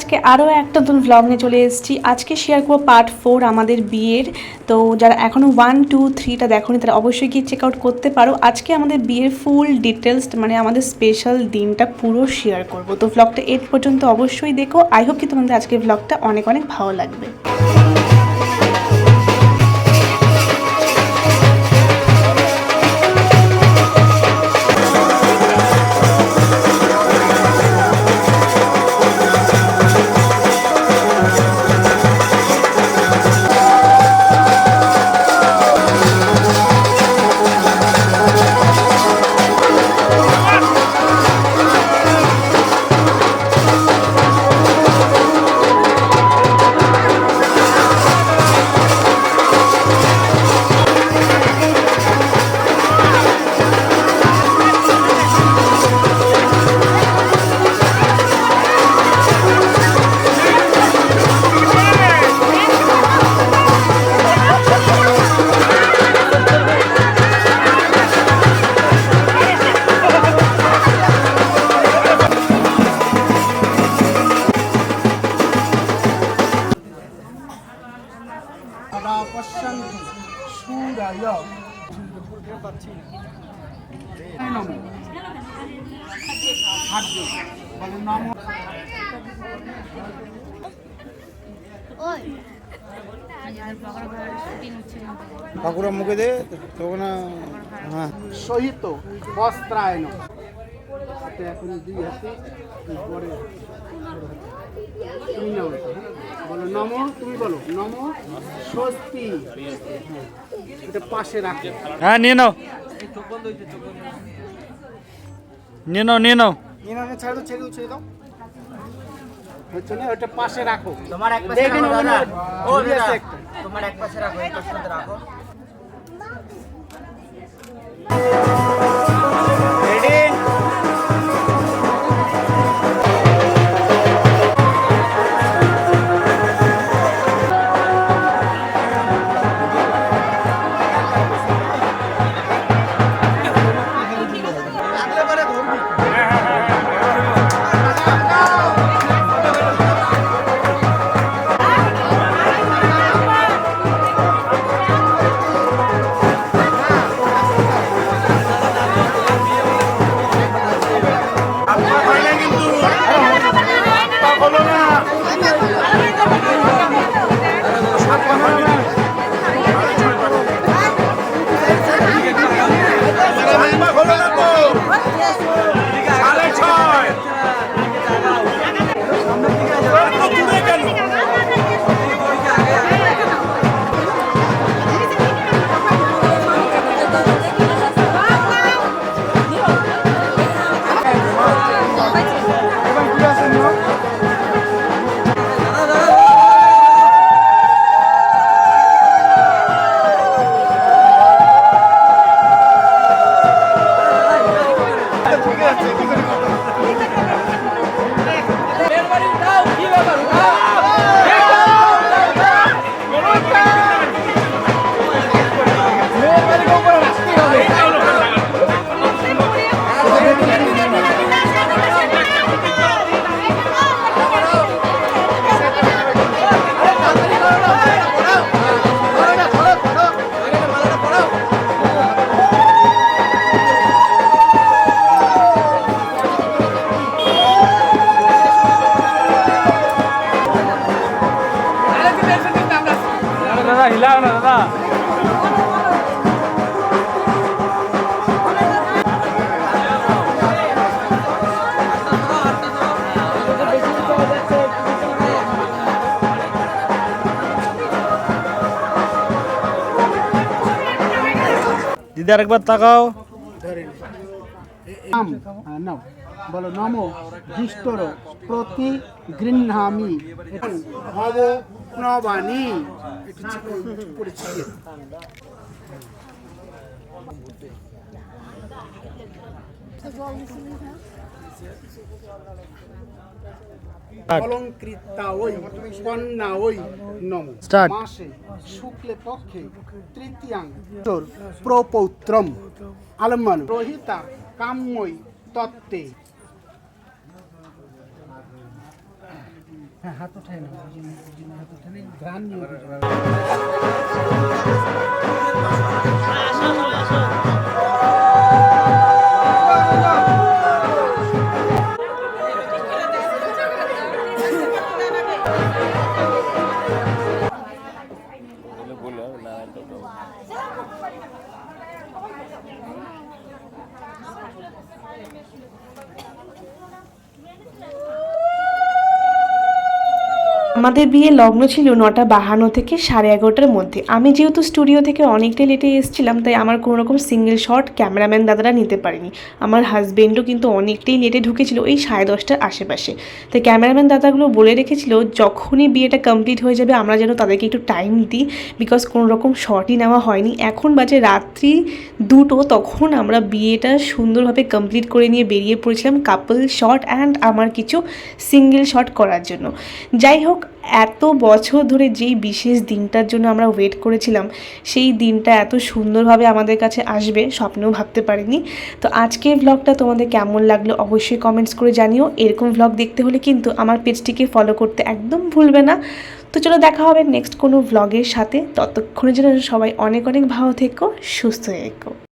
আজকে আরও একটা নতুন ভ্লগ নিয়ে চলে এসেছি। আজকে শেয়ার করব পার্ট ফোর আমাদের বিয়ের। তো যারা এখনও ওয়ান টু থ্রিটা দেখোনি, তারা অবশ্যই গিয়ে চেক আউট করতে পারো। আজকে আমাদের বিয়ের ফুল ডিটেলস মানে আমাদের স্পেশাল দিনটা পুরো শেয়ার করব। তো ভ্লগটা এর পর্যন্ত অবশ্যই দেখো। আই হোপ কি তোমাদের আজকে ভ্লগটা অনেক অনেক ভালো লাগবে। অশান্তি সুরায়। বাঁকুড়া মুখে দে তখন হ্যাঁ। সহিত বস্ত্রায়ন। এখন তুমি নাও হ্যাঁ? বলো নম তুমি বলো নম স্বস্তি। এটা পাশে রাখো। হ্যাঁ নিয়ে নাও। নিয়ে নাও নিয়ে নাও। নিয়ে নাও ছেড়ে দাও ছেড়ে দাও ছেড়ে দাও। হচ্ছে না ওটা পাশে রাখো। তোমার এক পাশে রাখো দাদা। ও। তোমার এক পাশে রাখো পাশে রাখো। দাদা হিলাও না দাদা দিদি আরেকবার তাকাও। নাও। বলো নম ধৃষ্টর প্রতি গৃহামি ভব নবানী একটু ছি- পরে ছিটিয়ে দাও। অলঙ্কৃতা ওই কন্যা ওই নম। মাসে শুক্লে পক্ষে তৃতীয়াং। প্রপৌত্রম। আলম্বান। রোহিতা কাম্যই তত্ত্বে। হ্যাঁ হাত উঠায় না হাত উঠায় না গান নিয়ে আমাদের বিয়ে লগ্ন ছিল নটা বাহান্ন থেকে সাড়ে এগারোটার মধ্যে। আমি যেহেতু স্টুডিও থেকে অনেকটাই লেটে এসেছিলাম, তাই আমার কোনো রকম সিঙ্গেল শট ক্যামেরাম্যান দাদারা নিতে পারেনি। আমার হাজবেন্ডও কিন্তু অনেকটাই লেটে ঢুকেছিল এই সাড়ে দশটার আশেপাশে। তাই ক্যামেরাম্যান দাদাগুলো বলে রেখেছিল, যখনই বিয়েটা কমপ্লিট হয়ে যাবে, আমরা যেন তাদেরকে একটু টাইম দিই বিকজ কোনো রকম শটই নেওয়া হয়নি। এখন বাজে রাত্রি দুটো, তখন আমরা বিয়েটা সুন্দরভাবে কমপ্লিট করে নিয়ে বেরিয়ে পড়েছিলাম কাপল শট অ্যান্ড আমার কিছু সিঙ্গেল শট করার জন্য। যাই হোক এত বছর ধরে যেই বিশেষ দিনটার জন্য আমরা ওয়েট করেছিলাম, সেই দিনটা এত সুন্দরভাবে আমাদের কাছে আসবে স্বপ্নেও ভাবতে পারিনি। তো আজকের ভ্লগটা তোমাদের কেমন লাগল অবশ্যই কমেন্টস করে জানিও। এরকম ভ্লগ দেখতে হলে কিন্তু আমার পেজটিকে ফলো করতে একদম ভুলবে না। তো চলো দেখা হবে নেক্সট কোনো ভ্লগের সাথে। ততক্ষণের জন্য সবাই অনেক অনেক ভালো থেকো, সুস্থ থেকো।